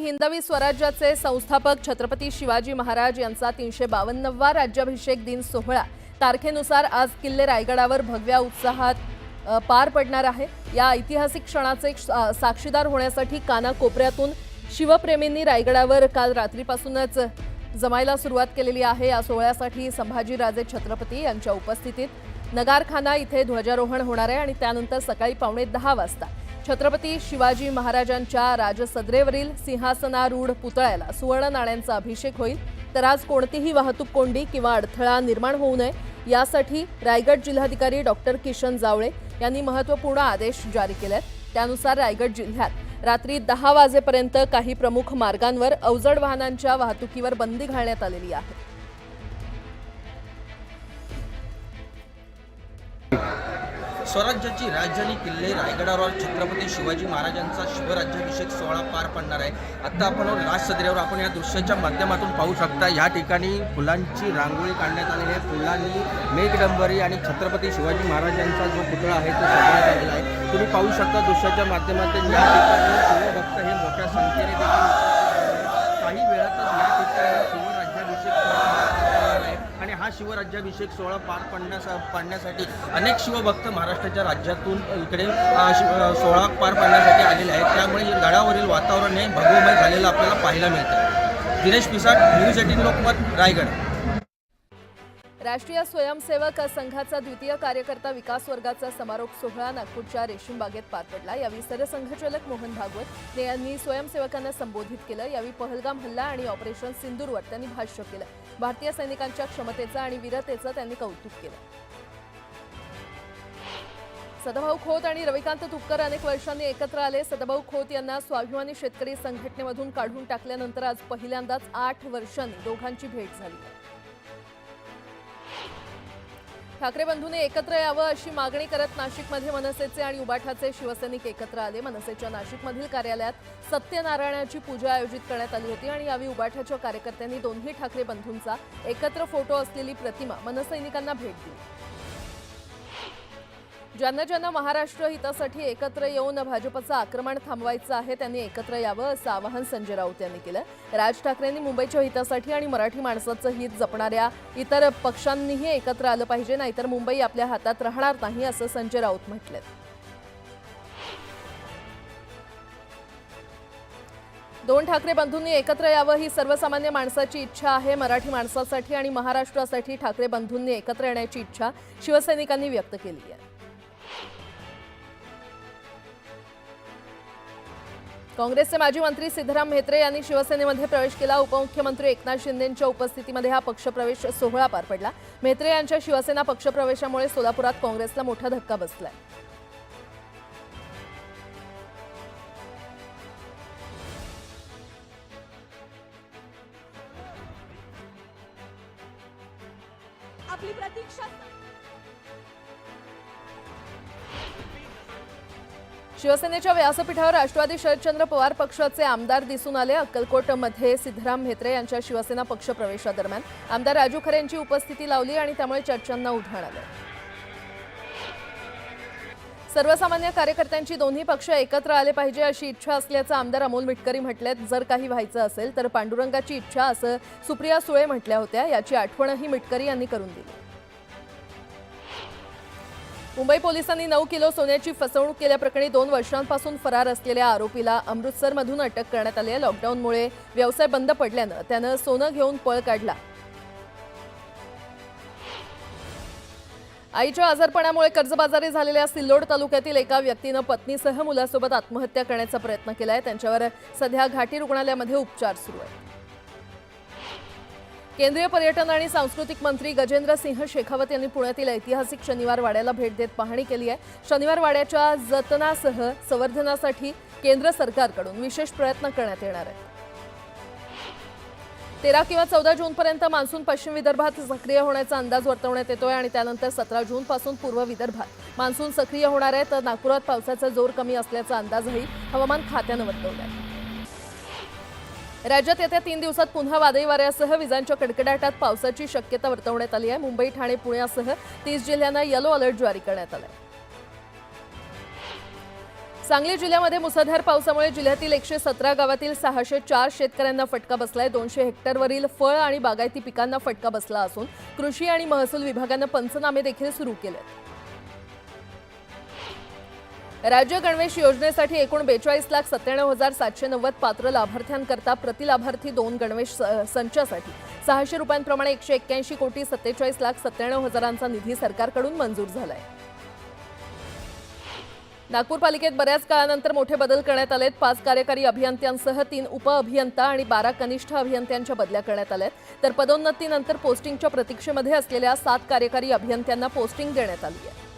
हिंदवी स्वराज्याचे संस्थापक छत्रपती शिवाजी महाराज यांचा तीनशे बावन्नवा राज्याभिषेक दिन सोहळा. तारखेनुसार आज किल्ले रायगडावर भगव्या उत्साहात पार पडणार आहे. या ऐतिहासिक क्षणाचे साक्षीदार होण्यासाठी कानाकोपऱ्यातून शिवप्रेमींनी रायगडावर काल रात्रीपासूनच जमायला सुरुवात केलेली आहे. या सोहळ्यासाठी संभाजीराजे छत्रपती यांच्या उपस्थितीत नगारखाना इथे ध्वजारोहण होणार आहे आणि त्यानंतर सकाळी पावणे दहा वाजता छत्रपती शिवाजी महाराजांच्या राजसदरेवरील सिंहासनारूढ पुतळ्याला सुवर्ण नाण्यांचा अभिषेक होईल. तर आज कोणतीही वाहतूक कोंडी किंवा अडथळा निर्माण होऊ नये यासाठी रायगड जिल्हाधिकारी डॉक्टर किशन जावळे यांनी महत्त्वपूर्ण आदेश जारी केले आहेत त्यानुसार रायगड जिल्ह्यात रात्री दहा वाजेपर्यंत काही प्रमुख मार्गांवर अवजड वाहनांच्या वाहतुकीवर बंदी घालण्यात आलेली आहे. स्वराज्याची राजधानी किल्ले रायगडावर छत्रपती शिवाजी महाराजांचा शिवराज्याभिषेक सोहळा पार पडणार आहे. आता आपण हो लास्ट सदऱ्यावर आपण या दृश्याच्या माध्यमातून पाहू शकता या ठिकाणी फुलांची रांगोळी काढण्यात आलेली आहे. फुलांनी मेघडंबरी आणि छत्रपती शिवाजी महाराजांचा जो पुतळा आहे तो सजवण्यात आलेला आहे. तुम्ही पाहू शकता दृश्याच्या माध्यमातून या ठिकाणी शिवभक्त हे मोठ्या संख्येने देखील उपस्थित आहेत. काही वेळातच या ठिकाणी शिवराज्याभिषेक सोहळा पार पडणार आहे आणि हा शिवराज्याभिषेक सोहळा पार पडण्यास पाडण्यासाठी अनेक शिवभक्त महाराष्ट्राच्या राज्यातून इकडे सोहळा पार पाडण्यासाठी आलेले आहेत. त्यामुळे गडावरील वातावरण हे भगवमय झालेलं आपल्याला पाहायला मिळतं दिनेश पिसाट न्यूज एटीन लोकमत रायगड. राष्ट्रीय स्वयंसेवक संघाचा द्वितीय कार्यकर्ता विकास वर्गाचा समारोप सोहळा नागपूरच्या रेशीमबागेत पार पडला. यावेळी सरसंघचालक मोहन भागवत यांनी स्वयंसेवकांना संबोधित केलं. यावेळी पहलगाम हल्ला आणि ऑपरेशन सिंदूरवर त्यांनी भाष्य केलं. भारतीय सैनिकांच्या क्षमतेचं आणि वीरतेचं त्यांनी कौतुक केलं. सदाभाऊ खोत आणि रविकांत तुपकर अनेक वर्षांनी एकत्र आले. सदाभाऊ खोत यांना स्वाभिमानी शेतकरी संघटनेमधून काढून टाकल्यानंतर आज पहिल्यांदाच आठ वर्षांनी दोघांची भेट झाली. ठाकरे बंधूंनी एकत्र यावं अशी मागणी करत नाशिकमध्ये मनसेचे आणि उबाठाचे शिवसैनिक एकत्र आले. मनसेच्या नाशिकमधील कार्यालयात सत्यनारायणाची पूजा आयोजित करण्यात आली होती आणि यावेळी उबाठाच्या कार्यकर्त्यांनी दोन्ही ठाकरे बंधूंचा एकत्र फोटो असलेली प्रतिमा मनसैनिकांना भेट दिली. ज्यांना ज्यांना महाराष्ट्र हितासाठी एकत्र येऊन भाजपचं आक्रमण थांबवायचं आहे त्यांनी एकत्र यावं असं आवाहन संजय राऊत यांनी केलं. राज ठाकरेंनी मुंबईच्या हितासाठी आणि मराठी माणसाचं हित जपणाऱ्या इतर पक्षांनीही एकत्र आलं पाहिजे नाहीतर मुंबई आपल्या हातात राहणार नाही असं संजय राऊत म्हटलं दोन ठाकरे बंधूंनी एकत्र यावं ही सर्वसामान्य माणसाची इच्छा आहे मराठी माणसासाठी आणि महाराष्ट्रासाठी ठाकरे बंधूंनी एकत्र येण्याची इच्छा शिवसैनिकांनी व्यक्त केली आहे. काँग्रेसचे माजी मंत्री सिद्धराम म्हेत्रे यांनी शिवसेनेमध्ये प्रवेश केला. उपमुख्यमंत्री एकनाथ शिंदेंच्या उपस्थितीमध्ये हा पक्षप्रवेश सोहळा पार पडला. म्हेत्रे यांच्या शिवसेना पक्षप्रवेशामुळे सोलापुरात काँग्रेसला मोठा धक्का बसलाय. आपली प्रतीक्षा शिवसेनेच्या व्यासपीठावर राष्ट्रवादी शरदचंद्र पवार पक्षाचे आमदार दिसून आले. अक्कलकोटमध्ये सिद्धराम म्हेत्रे यांच्या शिवसेना पक्षप्रवेशादरम्यान आमदार राजू खरे यांची उपस्थिती लावली आणि त्यामुळे चर्चांना उधाण आलं. सर्वसामान्य कार्यकर्त्यांची दोन्ही पक्ष एकत्र आले पाहिजे अशी इच्छा असल्याचं आमदार अमोल मिटकरी म्हटलेत. जर काही व्हायचं असेल तर पांडुरंगाची इच्छा असं सुप्रिया सुळे म्हटल्या होत्या. याची आठवणही मिटकरी यांनी करून दिली. मुंबई पोलिसांनी नऊ किलो सोन्याची फसवणूक केल्याप्रकरणी दोन वर्षांपासून फरार असलेल्या आरोपीला अमृतसरमधून अटक करण्यात आली आहे. लॉकडाऊनमुळे व्यवसाय बंद पडल्यानं त्यानं सोनं घेऊन पळ काढला. आईच्या आजारपणामुळे कर्जबाजारी झालेल्या सिल्लोड तालुक्यातील एका व्यक्तीनं पत्नीसह मुलासोबत आत्महत्या करण्याचा प्रयत्न केला आहे त्यांच्यावर सध्या घाटी रुग्णालयामध्ये उपचार सुरू आहेत. केंद्रीय पर्यटन आणि सांस्कृतिक मंत्री गजेंद्र सिंह शेखावत यांनी पुण्यातील ऐतिहासिक शनिवार वाड्याला भेट देत पाहणी केली आहे. शनिवार वाड्याच्या जतनासह संवर्धनासाठी केंद्र सरकारकडून विशेष प्रयत्न करण्यात येणार आहेत. तेरा किंवा चौदा जूनपर्यंत मान्सून पश्चिम विदर्भात सक्रिय होण्याचा अंदाज वर्तवण्यात येतोय आणि त्यानंतर सतरा जूनपासून पूर्व विदर्भात मान्सून सक्रिय होणार आहे तर नागपुरात पावसाचा जोर कमी असल्याचा अंदाजही हवामान खात्यानं वर्तवला आहे राज्यात येत्या तीन दिवसात पुन्हा वादळी वाऱ्यासह विजांच्या कडकडाटात पावसाची शक्यता वर्तवण्यात आली आहे. मुंबई ठाणे पुण्यासह तीस जिल्ह्यांना येलो अलर्ट जारी करण्यात आला आहे सांगली जिल्ह्यामध्ये मुसळधार पावसामुळे जिल्ह्यातील एकशे सतरा गावातील सहाशे चार शेतकऱ्यांना फटका बसलाय. दोनशे हेक्टरवरील फळ आणि बागायती पिकांना फटका बसला असून कृषी आणि महसूल विभागानं पंचनामे देखील सुरू केले राज्य गणवेश योजनेसाठी एकूण बेचाळीस लाख सत्त्याण्णव हजार सातशे नव्वद पात्र लाभार्थ्यांकरता प्रतिलाभार्थी दोन गणवेश स- संचासाठी. सहाशे रुपयांप्रमाणे एकशे एक्क्याऐंशी कोटी सत्तेचाळीस लाख सत्त्याण्णव हजारांचा निधी सरकारकडून मंजूर झालाय. नागपूर पालिकेत बऱ्याच काळानंतर मोठे बदल करण्यात आलेत. पाच कार्यकारी अभियंत्यांसह तीन उपअभियंता आणि बारा कनिष्ठ अभियंत्यांच्या बदल्या करण्यात आल्यात. तर पदोन्नतीनंतर पोस्टिंगच्या प्रतीक्षेमध्ये असलेल्या सात कार्यकारी अभियंत्यांना पोस्टिंग देण्यात आली आहे.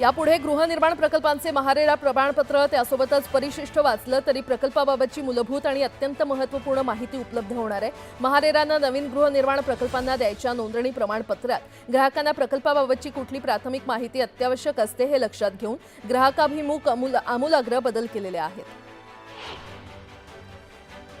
यापुढे गृहनिर्माण प्रकल्पांचे महारेरा प्रमाणपत्र त्यासोबतच परिशिष्ट वाचलं तरी प्रकल्पाबाबतची मूलभूत आणि अत्यंत महत्त्वपूर्ण माहिती उपलब्ध होणार आहे. महारेरानं नवीन गृहनिर्माण प्रकल्पांना द्यायच्या नोंदणी प्रमाणपत्रात ग्राहकांना प्रकल्पाबाबतची कुठली प्राथमिक माहिती अत्यावश्यक असते हे लक्षात घेऊन ग्राहकाभिमुख अमूल आमूलाग्र बदल केलेले आहेत.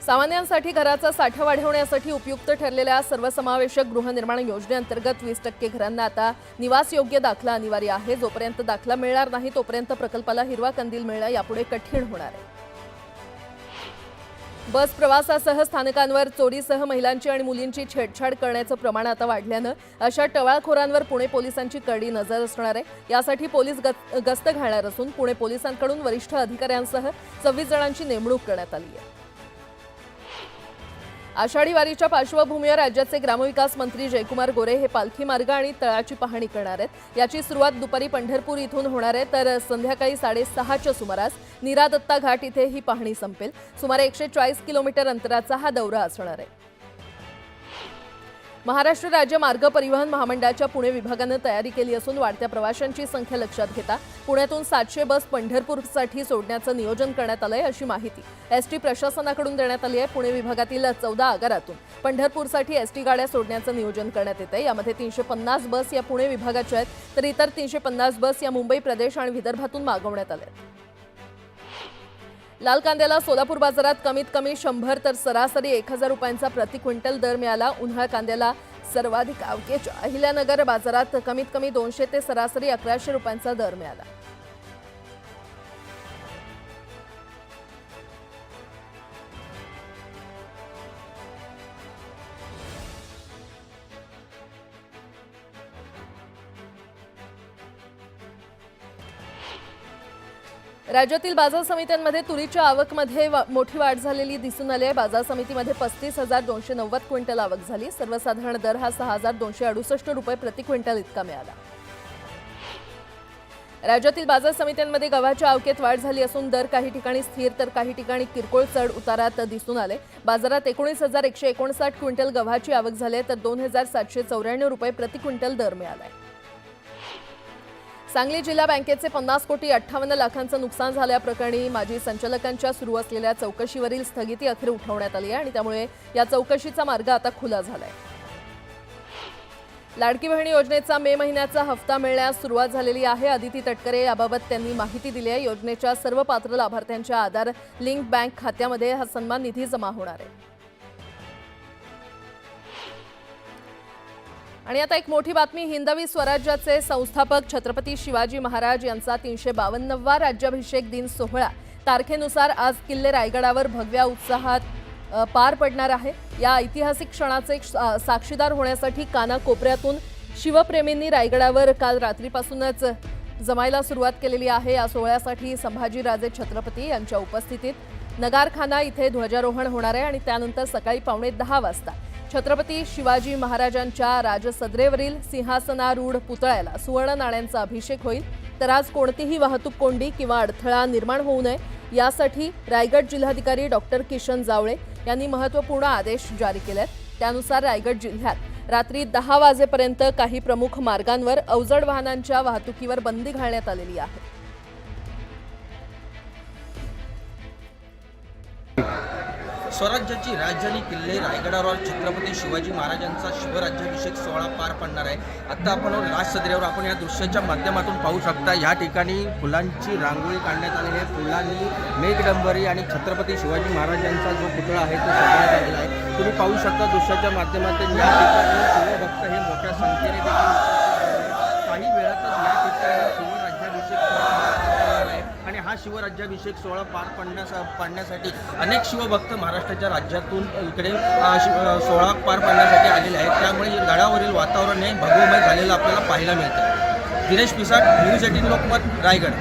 सामान्यांसाठी घराचा साठा वाढवण्यासाठी उपयुक्त ठरलेल्या सर्वसमावेशक गृहनिर्माण योजनेअंतर्गत वीस टक्के घरांना आता निवासयोग्य दाखला अनिवार्य आहे. जोपर्यंत दाखला मिळणार नाही तोपर्यंत प्रकल्पाला हिरवा कंदील मिळणं यापुढे कठीण होणार आहे. बस प्रवासासह स्थानकांवर चोरीसह महिलांची आणि मुलींची छेडछाड करण्याचं प्रमाण आता वाढल्यानं अशा टवाळखोरांवर पुणे पोलिसांची करडी नजर असणार आहे. यासाठी पोलीस गस्त घालणार असून पुणे पोलिसांकडून वरिष्ठ अधिकाऱ्यांसह सव्वीस जणांची नेमणूक करण्यात आली आहे. आषाढी वारीच्या पार्श्वभूमीवर राज्याचे ग्रामविकास मंत्री जयकुमार गोरे हे पालखी मार्ग आणि तळाची पाहणी करणार आहेत. याची सुरुवात दुपारी पंढरपूर इथून होणार आहे. तर संध्याकाळी साडेसहाच्या सुमारास निरादत्ता घाट इथे ही पाहणी संपेल. सुमारे एकशे चाळीस किलोमीटर अंतराचा हा दौरा असणार आहे. महाराष्ट्र राज्य मार्ग परिवहन महामंडळाच्या पुणे विभागानं तयारी केली असून वाढत्या प्रवाशांची संख्या लक्षात घेता पुण्यातून सातशे बस पंढरपूरसाठी सोडण्याचं नियोजन करण्यात आलंय अशी माहिती एस टी प्रशासनाकडून देण्यात आली आहे. पुणे विभागातील चौदा आगारातून पंढरपूरसाठी एस टी गाड्या सोडण्याचं नियोजन करण्यात येतं यामध्ये तीनशे पन्नास बस या पुणे विभागाच्या आहेत तर इतर तीनशे पन्नास बस या मुंबई प्रदेश आणि विदर्भातून मागवण्यात आल्या आहेत लाल कांद्याला सोलापूर बाजारात कमीत कमी शंभर तर सरासरी एक हजार रुपयांचा प्रति क्विंटल दर मिळाला. उन्हाळ कांद्याला सर्वाधिक अवकेच्या अहिल्यानगर बाजारात कमीत कमी दोनशे ते सरासरी अकराशे रुपयांचा दर मिळाला. राज्यातील बाजार समित्यांमध्ये तुरीच्या आवकमध्ये वा- मोठी वाढ झालेली दिसून आली आहे. बाजार समितीमध्ये पस्तीस हजार दोनशे नव्वद क्विंटल आवक झाली. सर्वसाधारण दर हा सहा हजार दोनशे अडुसष्ट रुपये प्रति क्विंटल इतका मिळाला. राज्यातील बाजार समित्यांमध्ये गव्हाच्या आवकेत वाढ झाली असून दर काही ठिकाणी स्थिर तर काही ठिकाणी किरकोळ चढ उतारात दिसून आले. बाजारात एकोणीस हजार एकशे एकोणसाठ क्विंटल गव्हाची आवक झाली आहे, तर दोन हजार सातशे चौऱ्याण्णव रुपये प्रति क्विंटल दर मिळाला आहे. सांगली जिल्हा बँकेचे पन्नास कोटी अठ्ठावन्न लाखांचं नुकसान झाल्याप्रकरणी माजी संचालकांच्या सुरू असलेल्या चौकशीवरील स्थगिती अखेर उठवण्यात आली आहे आणि त्यामुळे या चौकशीचा मार्ग आता खुला झाला आहे लाडकी बहिणी योजनेचा मे महिन्याचा हप्ता मिळण्यास सुरुवात झालेली आहे. अदिती तटकरे याबाबत त्यांनी माहिती दिली आहे. योजनेच्या सर्व पात्र लाभार्थ्यांच्या आधार लिंक बँक खात्यामध्ये हा सन्मान निधी जमा होणार आहे. आणि आता एक मोठी बातमी हिंदवी स्वराज्याचे संस्थापक छत्रपती शिवाजी महाराज यांचा तीनशे बावन्नवा राज्याभिषेक दिन सोहळा. तारखेनुसार आज किल्ले रायगडावर भगव्या उत्साहात पार पडणार आहे. या ऐतिहासिक क्षणाचे साक्षीदार होण्यासाठी कानाकोपऱ्यातून शिवप्रेमींनी रायगडावर काल रात्रीपासूनच जमायला सुरुवात केलेली आहे. या सोहळ्यासाठी संभाजीराजे छत्रपती यांच्या उपस्थितीत नगारखाना इथे ध्वजारोहण होणार आहे आणि त्यानंतर सकाळी पावणे दहा वाजता छत्रपती शिवाजी महाराजांच्या राजसदरेवरील सिंहासनारूढ पुतळ्याला सुवर्ण नाण्यांचा अभिषेक होईल. तर आज कोणतीही वाहतूक कोंडी किंवा अडथळा निर्माण होऊ नये यासाठी रायगड जिल्हाधिकारी डॉक्टर किशन जावळे यांनी महत्त्वपूर्ण आदेश जारी केले आहेत त्यानुसार रायगड जिल्ह्यात रात्री दहा वाजेपर्यंत काही प्रमुख मार्गांवर अवजड वाहनांच्या वाहतुकीवर बंदी घालण्यात आलेली आहे. स्वराज्याची राजधानी किल्ले रायगडावर छत्रपती शिवाजी महाराजांचा शिवराज्याभिषेक सोहळा पार पडणार आहे. आता आपण लास्ट सदऱ्यावर आपण या दृश्याच्या माध्यमातून पाहू शकता या ठिकाणी फुलांची रांगोळी काढण्यात आलेली आहे. फुलांनी मेघडंबरी आणि छत्रपती शिवाजी महाराजांचा जो पुतळा आहे तो सजवण्यात आलेला आहे. तुम्ही पाहू शकता दृश्याच्या माध्यमातून या ठिकाणी शिवभक्त हे मोठ्या संख्येने देखील उपस्थित आहेत. काही वेळातच या ठिकाणी शिवराज्याभिषेक सोहळा हा शिवराज्याभिषेक सोहळा पार पडण्यासा पाडण्यासाठी अनेक शिवभक्त महाराष्ट्राच्या राज्यातून इकडे शिव सोहळा पार पाडण्यासाठी आलेले आहेत. त्यामुळे गडावरील वातावरण हे भगवमय झालेलं आपल्याला पाहायला मिळतं दिनेश पिसाट न्यूज एटीन लोकमत रायगड.